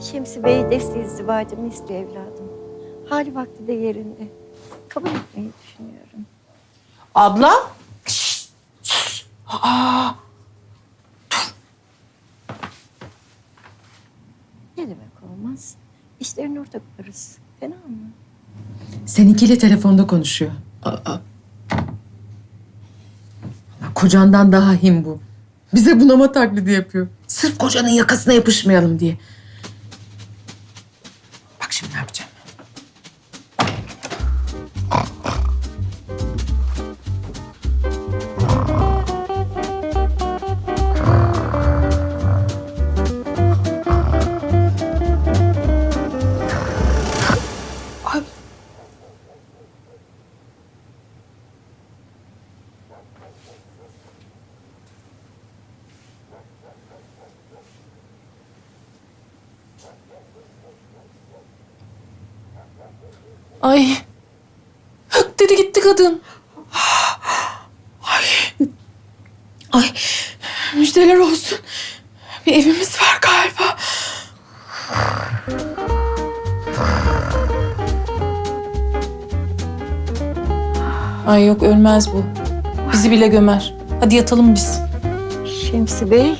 Şemsi Bey desteği izdivacımı istiyor evladım. Hali vakti de yerinde. Kabul etmeyi düşünüyorum. Abla? Ne demek olmaz? İşlerini ortak yaparız. Fena mı? Seninkiyle telefonda konuşuyor. Aa. Kocandan daha him bu. Bize bunama taklidi yapıyor. Sırf kocanın yakasına yapışmayalım diye. Bak şimdi ne yapacağım. Ay. Hık dedi gitti kadın. Ay. Ay. Müjdeler olsun. Bir evimiz var galiba. Ay yok ölmez bu. Bizi bile gömer. Hadi yatalım biz. Şemsi Bey.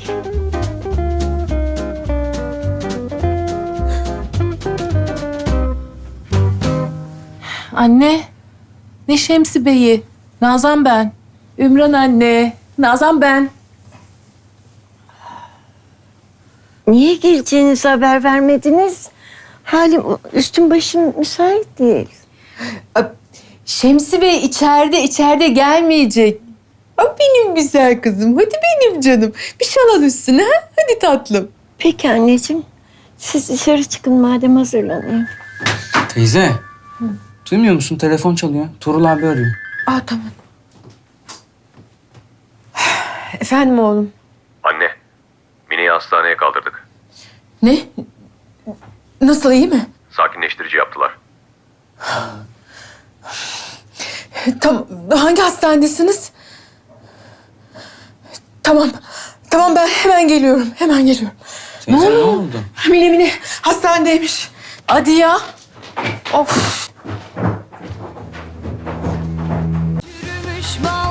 Anne. Ne Şemsi Bey'i? Nazan ben. Ümran anne. Nazan ben. Niye geleceğinizi haber vermediniz? Halim üstüm başım müsait değil. Şemsi Bey içeride içeride gelmeyecek. Aa, benim güzel kızım. Hadi benim canım. Bir şal al üstüne. ha? Hadi tatlım. Peki anneciğim. Siz dışarı çıkın madem hazırlanayım. Teyze. Duymuyor musun? Telefon çalıyor. Tuğrul abi arıyor. Aa tamam. Efendim oğlum. Anne, Mine'yi hastaneye kaldırdık. Ne? Nasıl iyi mi? Sakinleştirici yaptılar. Tam hangi hastanedesiniz? Tamam. Tamam ben hemen geliyorum. Hemen geliyorum. Teyze ne, ne oldu? Mine Mine hastanedeymiş. Hadi ya. Of. Yürümüş bağ